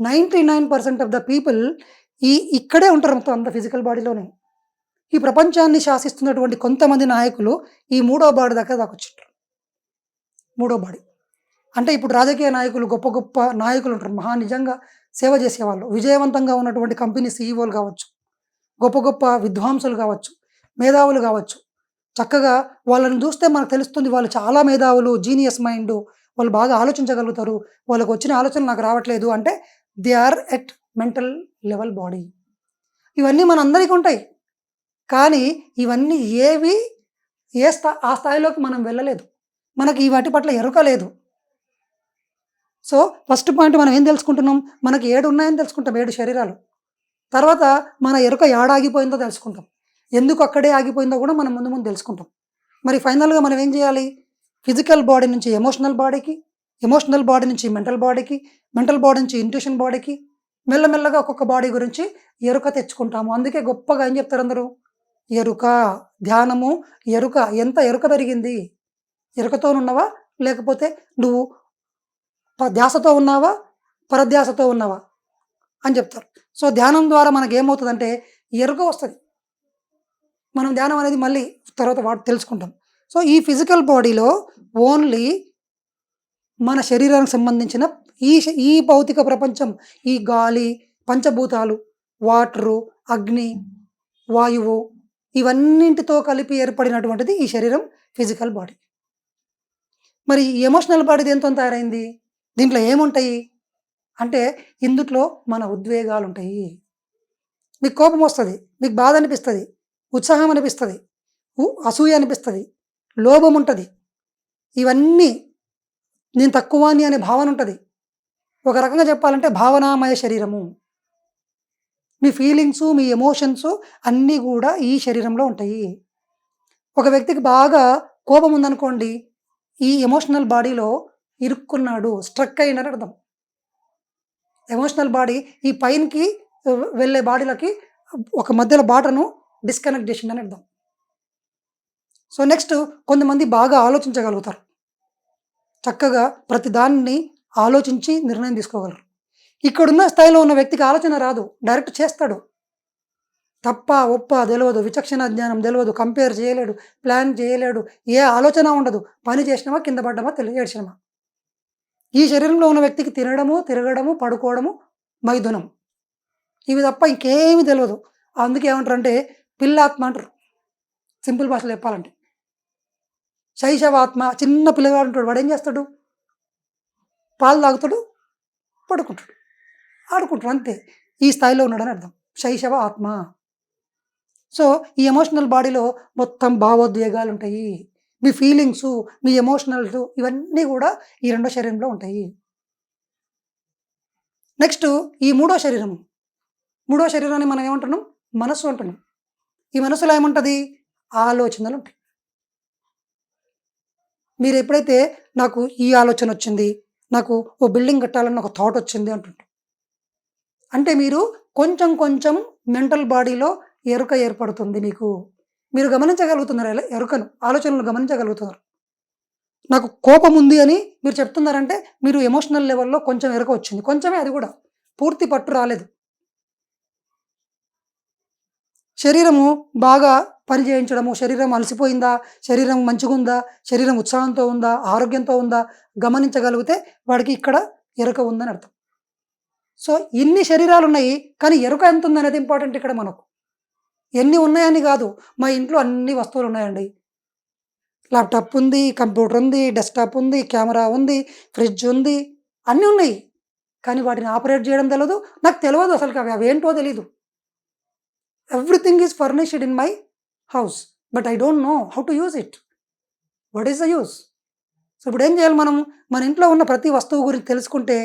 Ninety nine percent of the people ఈ ఇక్కడే ఉంటారు మొత్తం అంత ఫిజికల్ బాడీలోనే. ఈ ప్రపంచాన్ని శాసిస్తున్నటువంటి కొంతమంది నాయకులు ఈ మూడో బాడీ దాకా దాకొచ్చింటారు మూడో బాడీ. అంటే ఇప్పుడు రాజకీయ నాయకులు గొప్ప గొప్ప నాయకులు ఉంటారు. మహా నిజంగా సేవ చేసేవాళ్ళు. విజయవంతంగా ఉన్నటువంటి కంపెనీ సీఈఓలు కావచ్చు గొప్ప గొప్ప విద్వాంసులు కావచ్చు మేధావులు కావచ్చు. చక్కగా వాళ్ళని చూస్తే మనకు తెలుస్తుంది వాళ్ళు చాలా మేధావులు జీనియస్ మైండ్ వాళ్ళు బాగా ఆలోచించగలుగుతారు. వాళ్ళకి వచ్చిన ఆలోచన నాకు రావట్లేదు అంటే they are at mental level body ఇవన్నీ మన అందరికీ ఉంటాయి. కానీ ఇవన్నీ ఏవి ఏ స్థా ఆ స్థాయిలోకి మనం వెళ్ళలేదు. మనకి ఈ వాటి పట్ల ఎరుక లేదు. సో ఫస్ట్ పాయింట్ మనం ఏం తెలుసుకుంటున్నాం? మనకి ఏడు ఉన్నాయని తెలుసుకుంటాం ఏడు శరీరాలు. తర్వాత మన ఎరుక ఏడాగిపోయిందో తెలుసుకుంటాం. ఎందుకు అక్కడే ఆగిపోయిందో కూడా మనం ముందు ముందు తెలుసుకుంటాం. మరి ఫైనల్గా మనం ఏం చేయాలి? ఫిజికల్ బాడీ నుంచి ఎమోషనల్ బాడీకి ఎమోషనల్ బాడీ నుంచి మెంటల్ బాడీకి మెంటల్ బాడీ నుంచి ఇంట్యూషన్ బాడీకి మెల్లమెల్లగా ఒక్కొక్క బాడీ గురించి ఎరుక తెచ్చుకుంటాము. అందుకే గొప్పగా ఏం చెప్తారు అందరూ? ఎరుక ధ్యానము ఎరుక. ఎంత ఎరుక పెరిగింది? ఎరుకతో ఉన్నావా? లేకపోతే నువ్వు ధ్యాసతో ఉన్నావా? పరధ్యాసతో ఉన్నావా? అని చెప్తారు. సో ధ్యానం ద్వారా మనకు ఏమవుతుందంటే ఎరుక వస్తుంది. మనం ధ్యానం అనేది మళ్ళీ తర్వాత వాటి తెలుసుకుంటాం. సో ఈ ఫిజికల్ బాడీలో ఓన్లీ మన శరీరానికి సంబంధించిన ఈ ఈ భౌతిక ప్రపంచం ఈ గాలి పంచభూతాలు వాటరు అగ్ని వాయువు ఇవన్నింటితో కలిపి ఏర్పడినటువంటిది ఈ శరీరం ఫిజికల్ బాడీ. మరి ఎమోషనల్ బాడీ దేంతో తయారైంది? దీంట్లో ఏముంటాయి? అంటే ఇందుట్లో మన ఉద్వేగాలు ఉంటాయి మీకు కోపం వస్తుంది మీకు బాధ అనిపిస్తుంది ఉత్సాహం అనిపిస్తుంది అసూయ అనిపిస్తుంది లోభం ఉంటుంది. ఇవన్నీ నేను తక్కువ అని అనే భావన ఉంటుంది. ఒక రకంగా చెప్పాలంటే భావనామయ శరీరము. మీ ఫీలింగ్స్ మీ ఎమోషన్స్ అన్నీ కూడా ఈ శరీరంలో ఉంటాయి. ఒక వ్యక్తికి బాగా కోపం ఉందనుకోండి ఈ ఎమోషనల్ బాడీలో ఇరుక్కున్నాడు స్ట్రక్ అయినాడు అర్థం. ఎమోషనల్ బాడీ ఈ పైనకి వెళ్ళే బాడీలకి ఒక మధ్యలో బాటను డిస్కనెక్ట్ చేసిందని అర్థం. సో నెక్స్ట్ కొంతమంది బాగా ఆలోచించగలుగుతారు. చక్కగా ప్రతి దాన్ని ఆలోచించి నిర్ణయం తీసుకోగలరు. ఇక్కడున్న స్థాయిలో ఉన్న వ్యక్తికి ఆలోచన రాదు. డైరెక్ట్ చేస్తాడు. తప్ప ఒప్ప తెలియదు విచక్షణ జ్ఞానం తెలియదు కంపేర్ చేయలేడు. ప్లాన్ చేయలేడు. ఏ ఆలోచన ఉండదు. పని చేసినామా కింద పడ్డామా తెలియ ఈ శరీరంలో ఉన్న వ్యక్తికి తినడము తిరగడము పడుకోవడము మైథునం ఇవి తప్ప ఇంకేమీ తెలియదు అందుకే ఏమంటారు అంటే పిల్లాత్మ అంటారు. సింపుల్ భాషలో చెప్పాలంటే. శైశవాత్మ చిన్న పిల్లగాడు ఉంటాడు వాడు ఏం చేస్తాడు? పాలు తాగుతాడు పడుకుంటాడు. ఆడుకుంటాడు అంతే. ఈ స్థాయిలో ఉన్నాడని అర్థం. శైశవ ఆత్మ సో ఈ ఎమోషనల్ బాడీలో మొత్తం భావోద్వేగాలు ఉంటాయి. మీ ఫీలింగ్స్ మీ ఎమోషనల్స్ ఇవన్నీ కూడా ఈ రెండో శరీరంలో ఉంటాయి. నెక్స్ట్ ఈ మూడో శరీరం. మూడో శరీరాన్ని మనం ఏమంటున్నాం? మనస్సు అంటున్నాం. ఈ మనసులో ఏముంటుంది? ఆలోచనలు ఉంటాయి. మీరు ఎప్పుడైతే నాకు ఈ ఆలోచన వచ్చింది నాకు ఓ బిల్డింగ్ కట్టాలని ఒక థాట్ వచ్చింది అంటుంటారు అంటే మీరు కొంచెం కొంచెం మెంటల్ బాడీలో ఎరుక ఏర్పడుతుంది మీకు. మీరు గమనించగలుగుతున్నారు? ఎలా ఎరుకను ఆలోచనలు గమనించగలుగుతున్నారు. నాకు కోపం ఉంది అని మీరు చెప్తున్నారంటే మీరు ఎమోషనల్ లెవెల్లో కొంచెం ఎరుక వచ్చింది. కొంచెమే అది కూడా. పూర్తి పట్టు రాలేదు. శరీరము బాగా పని చేయించడము శరీరం అలసిపోయిందా? శరీరం మంచిగా ఉందా శరీరం ఉత్సాహంతో ఉందా? ఆరోగ్యంతో ఉందా? గమనించగలిగితే వాడికి ఇక్కడ ఎరుక ఉందని అర్థం. సో ఇన్ని శరీరాలు ఉన్నాయి కానీ ఎరుక ఎంత ఉందనేది ఇంపార్టెంట్ ఇక్కడ మనకు. ఎన్ని ఉన్నాయని కాదు మా ఇంట్లో అన్ని వస్తువులు ఉన్నాయండి ల్యాప్టాప్ ఉంది కంప్యూటర్ ఉంది డెస్క్టాప్ ఉంది కెమెరా ఉంది ఫ్రిడ్జ్ ఉంది అన్నీ ఉన్నాయి. కానీ వాటిని ఆపరేట్ చేయడం తెలియదు నాకు తెలియదు అసలు అవి అవేంటో తెలియదు everything is furnished in my house but I don't know how to use it what is the use so ఇప్పుడు ఏం చేయాలి మనం మన ఇంట్లో ఉన్న ప్రతి వస్తువు గురించి తెలుసుకుంటే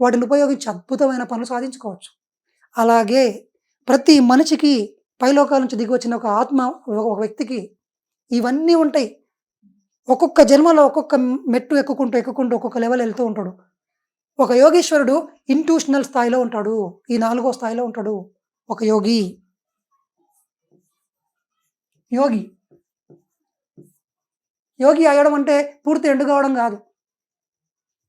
వాటిని ఉపయోగించి అద్భుతమైన పనులు సాధించుకోవచ్చు. అలాగే ప్రతి మనిషికి పైలోకాల నుంచి దిగి వచ్చిన ఒక ఆత్మ ఒక వ్యక్తికి ఇవన్నీ ఉంటాయి. ఒక్కొక్క జన్మలో ఒక్కొక్క మెట్టు ఎక్కుకుంటూ ఎక్కుకుంటూ ఒక్కొక్క లెవెల్ వెళ్తూ ఉంటాడు. ఒక యోగీశ్వరుడు ఇంట్యూషనల్ స్థాయిలో ఉంటాడు. ఈ నాలుగో స్థాయిలో ఉంటాడు ఒక యోగి. యోగి. యోగి అయ్యడం అంటే పూర్తి ఎండు కావడం కాదు.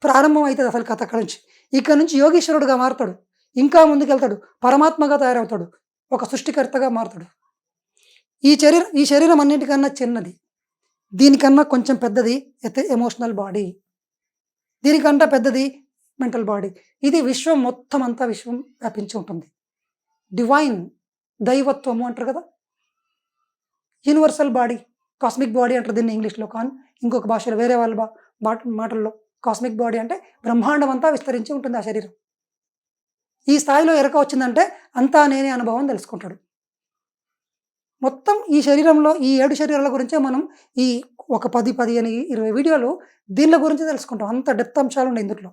ప్రారంభం అవుతుంది అసలు కథ అక్కడి నుంచి. ఇక్కడ నుంచి యోగీశ్వరుడుగా మారుతాడు. ఇంకా ముందుకెళ్తాడు. పరమాత్మగా తయారవుతాడు. ఒక సృష్టికర్తగా మారుతాడు. ఈ శరీరం ఈ శరీరం అన్నిటికన్నా చిన్నది. దీనికన్నా కొంచెం పెద్దది అయితే ఎమోషనల్ బాడీ. దీనికంటే పెద్దది మెంటల్ బాడీ. ఇది విశ్వం మొత్తం అంతా విశ్వం వ్యాపించి ఉంటుంది. డివైన్ దైవత్వము అంటారు కదా? యూనివర్సల్ బాడీ కాస్మిక్ బాడీ అంటారు దీన్ని ఇంగ్లీష్లో. కాన్ ఇంకొక భాషలో వేరే వాళ్ళ బా బాట మాటల్లో కాస్మిక్ బాడీ అంటే బ్రహ్మాండం అంతా విస్తరించి ఉంటుంది ఆ శరీరం. ఈ స్థాయిలో ఎరక వచ్చిందంటే అంతా నేనే అనుభవం తెలుసుకుంటాడు. మొత్తం ఈ శరీరంలో ఈ ఏడు శరీరాల గురించే మనం ఈ ఒక పది పదిహేను ఇరవై వీడియోలు దీనిల గురించి తెలుసుకుంటాం. అంత డెప్త్ అంశాలు ఉన్నాయి ఇందులో.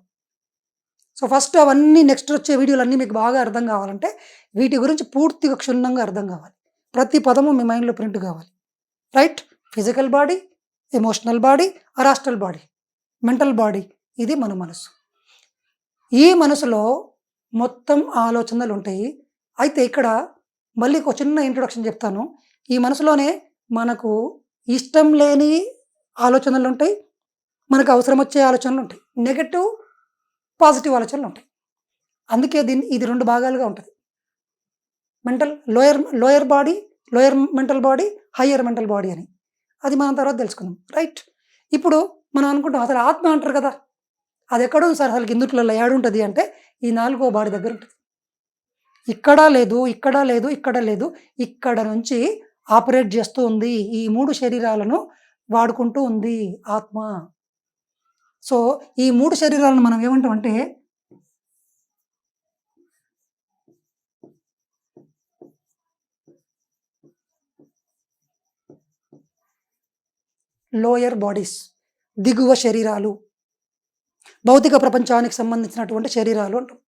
సో ఫస్ట్ అవన్నీ నెక్స్ట్ వచ్చే వీడియోలు అన్నీ మీకు బాగా అర్థం కావాలంటే వీటి గురించి పూర్తిగా క్షుణ్ణంగా అర్థం కావాలి. ప్రతి పదము మీ మైండ్లో ప్రింట్ కావాలి. Right? Physical body emotional body astral body. Mental body ఇది మన మనసు. ఈ మనసులో మొత్తం ఆలోచనలు ఉంటాయి. అయితే ఇక్కడ మళ్ళీ ఒక చిన్న ఇంట్రొడక్షన్ చెప్తాను. ఈ మనసులోనే మనకు ఇష్టం లేని ఆలోచనలు ఉంటాయి. మనకు అవసరం వచ్చే ఆలోచనలు ఉంటాయి. నెగటివ్ పాజిటివ్ ఆలోచనలు ఉంటాయి. అందుకే దీన్ని ఇది రెండు భాగాలుగా ఉంటుంది. Mental lower lower body lower mental body higher mental body అని. అది మనం తర్వాత తెలుసుకుందాం. రైట్ ఇప్పుడు మనం అనుకుంటాం అసలు ఆత్మ అంటారు కదా. అది ఎక్కడ ఉంది సార్ అసలు ఇందుట్లలో ఏడుంటుంది అంటే ఈ నాలుగో బాడీ దగ్గర ఉంటుంది. ఇక్కడ లేదు ఇక్కడ లేదు ఇక్కడ లేదు ఇక్కడ నుంచి ఆపరేట్ చేస్తూ ఉంది. ఈ మూడు శరీరాలను వాడుకుంటూ ఉంది ఆత్మ. సో ఈ మూడు శరీరాలను మనం ఏమంటామంటే లోయర్ బాడీస్ దిగువ శరీరాలు భౌతిక ప్రపంచానికి సంబంధించినటువంటి శరీరాలు అంటాం.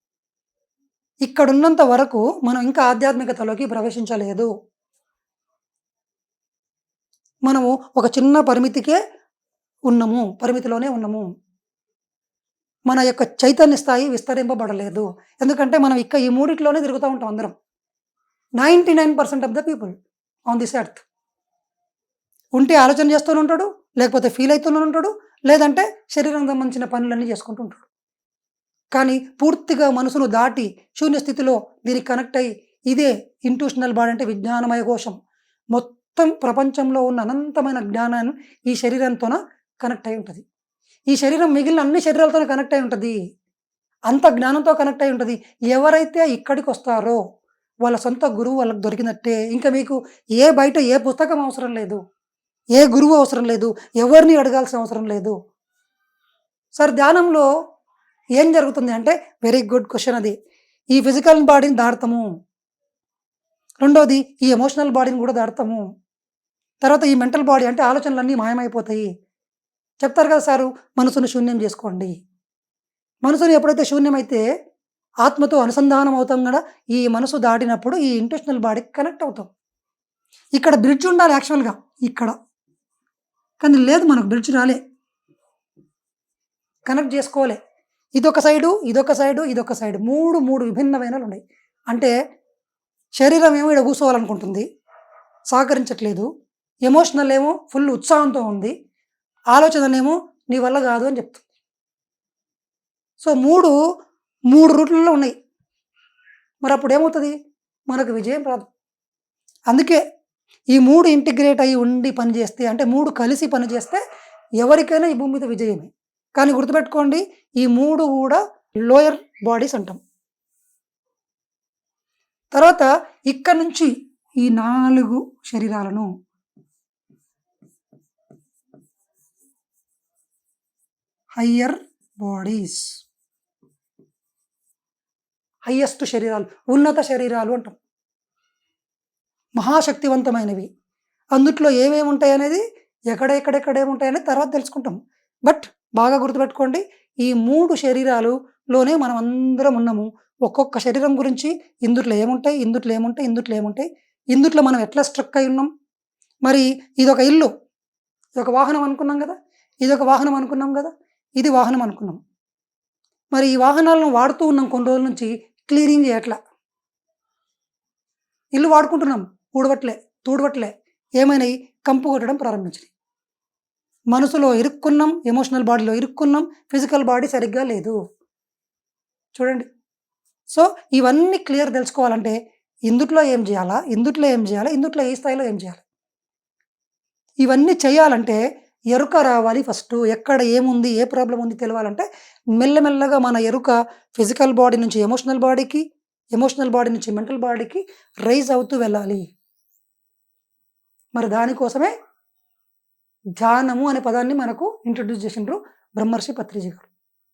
ఇక్కడ ఉన్నంత వరకు మనం ఇంకా ఆధ్యాత్మికతలోకి ప్రవేశించలేదు. మనము ఒక చిన్న పరిమితికే ఉన్నాము పరిమితిలోనే ఉన్నాము. మన యొక్క చైతన్య స్థాయి విస్తరింపబడలేదు. ఎందుకంటే మనం ఇక్కడ ఈ మూడిట్లోనే తిరుగుతూ ఉంటాం అందరం. Ninety nine percent of the people on this earth. ఉంటే ఆలోచన చేస్తూనే ఉంటాడు లేకపోతే ఫీల్ అవుతూనే ఉంటాడు లేదంటే శరీరం సంబంధించిన పనులన్నీ చేసుకుంటూ ఉంటాడు. కానీ పూర్తిగా మనసును దాటి శూన్య స్థితిలో దీనికి కనెక్ట్ అయ్యి ఇదే ఇంట్యూషనల్ బాడీ అంటే విజ్ఞానమయ కోశం. మొత్తం ప్రపంచంలో ఉన్న అనంతమైన జ్ఞానాన్ని ఈ శరీరంతోన కనెక్ట్ అయి ఉంటుంది. ఈ శరీరం మిగిలిన అన్ని శరీరాలతో కనెక్ట్ అయి ఉంటుంది. అంత జ్ఞానంతో కనెక్ట్ అయి ఉంటుంది. ఎవరైతే ఇక్కడికి వస్తారో వాళ్ళ సొంత గురువు వాళ్ళకి దొరికినట్టే. ఇంకా మీకు ఏ బయట ఏ పుస్తకం అవసరం లేదు. ఏ గురువు అవసరం లేదు ఎవరిని అడగాల్సిన అవసరం లేదు. సార్ ధ్యానంలో ఏం జరుగుతుంది అంటే వెరీ గుడ్ క్వశ్చన్ అది. ఈ ఫిజికల్ బాడీని దాడతాము. రెండోది ఈ ఎమోషనల్ బాడీని కూడా దాడతాము. తర్వాత ఈ మెంటల్ బాడీ అంటే ఆలోచనలన్నీ మాయమైపోతాయి. చెప్తారు కదా సారు మనసును శూన్యం చేసుకోండి. మనసును ఎప్పుడైతే శూన్యమైతే ఆత్మతో అనుసంధానం అవుతాం కదా ఈ మనసు దాటినప్పుడు ఈ ఇంటెషనల్ బాడీకి కనెక్ట్ అవుతాం. ఇక్కడ బ్రిడ్జ్ ఉండాలి యాక్చువల్గా ఇక్కడ. కానీ లేదు మనకు బ్రిడ్జ్ రాలే. కనెక్ట్ చేసుకోలే. ఇదొక సైడు ఇదొక సైడు ఇదొక సైడు మూడు మూడు విభిన్నమైన ఉన్నాయి. అంటే శరీరం ఏమో ఇక్కడ కూర్చోవాలనుకుంటుంది. సహకరించట్లేదు. ఎమోషనల్ ఏమో ఫుల్ ఉత్సాహంతో ఉంది. ఆలోచనలేమో నీ వల్ల కాదు అని చెప్తుంది. సో మూడు మూడు రూట్లలో ఉన్నాయి. మరి అప్పుడు ఏమవుతుంది? మనకు విజయం రాదు. అందుకే ఈ మూడు ఇంటిగ్రేట్ అయ్యి ఉండి పనిచేస్తే అంటే మూడు కలిసి పనిచేస్తే ఎవరికైనా ఈ భూమి మీద విజయమే. కానీ గుర్తుపెట్టుకోండి ఈ మూడు కూడా లోయర్ బాడీస్ అంటాం. తర్వాత ఇక్కడ నుంచి ఈ నాలుగు శరీరాలను హయ్యర్ బాడీస్. హయ్యెస్ట్ శరీరాలు ఉన్నత శరీరాలు అంటాం. మహాశక్తివంతమైనవి. అందుట్లో ఏమేమి ఉంటాయి అనేది ఎక్కడెక్కడెక్కడ ఏముంటాయి తర్వాత తెలుసుకుంటాం. బట్ బాగా గుర్తుపెట్టుకోండి ఈ మూడు శరీరాలులోనే మనం అందరం ఉన్నాము. ఒక్కొక్క శరీరం గురించి ఇందుట్లో ఏముంటాయి ఇందుట్లో ఏముంటాయి ఇందుట్లో ఏముంటాయి ఇందుట్లో మనం ఎట్లా స్ట్రక్ అయి ఉన్నాం? మరి ఇదొక ఇల్లు ఇదొక వాహనం అనుకున్నాం కదా? ఇదొక వాహనం అనుకున్నాం కదా? ఇది వాహనం అనుకున్నాం. మరి ఈ వాహనాలను వాడుతూ ఉన్నాం కొన్ని రోజుల నుంచి క్లీనింగ్ చేయట్లా. ఇల్లు వాడుకుంటున్నాం. ఊడవట్లే తూడవట్లే. ఏమైనాయి? కంపు కొట్టడం ప్రారంభించినాయి మనసులో ఇరుక్కున్నాం ఎమోషనల్ బాడీలో ఇరుక్కున్నాం ఫిజికల్ బాడీ సరిగ్గా లేదు. చూడండి. సో ఇవన్నీ క్లియర్ తెలుసుకోవాలంటే ఇందుట్లో ఏం చేయాలా? ఇందుట్లో ఏం చేయాలా? ఇందుట్లో ఏ స్థాయిలో ఏం చేయాలి? ఇవన్నీ చేయాలంటే ఎరుక రావాలి ఫస్ట్. ఎక్కడ ఏముంది ఏ ప్రాబ్లం ఉంది తెలవాలంటే మెల్లమెల్లగా మన ఎరుక ఫిజికల్ బాడీ నుంచి ఎమోషనల్ బాడీకి ఎమోషనల్ బాడీ నుంచి మెంటల్ బాడీకి రైజ్ అవుతూ వెళ్ళాలి. మరి దానికోసమే ధ్యానము అనే పదాన్ని మనకు ఇంట్రడ్యూస్ చేసిండ్రు బ్రహ్మర్షి పత్రిజీ గారు.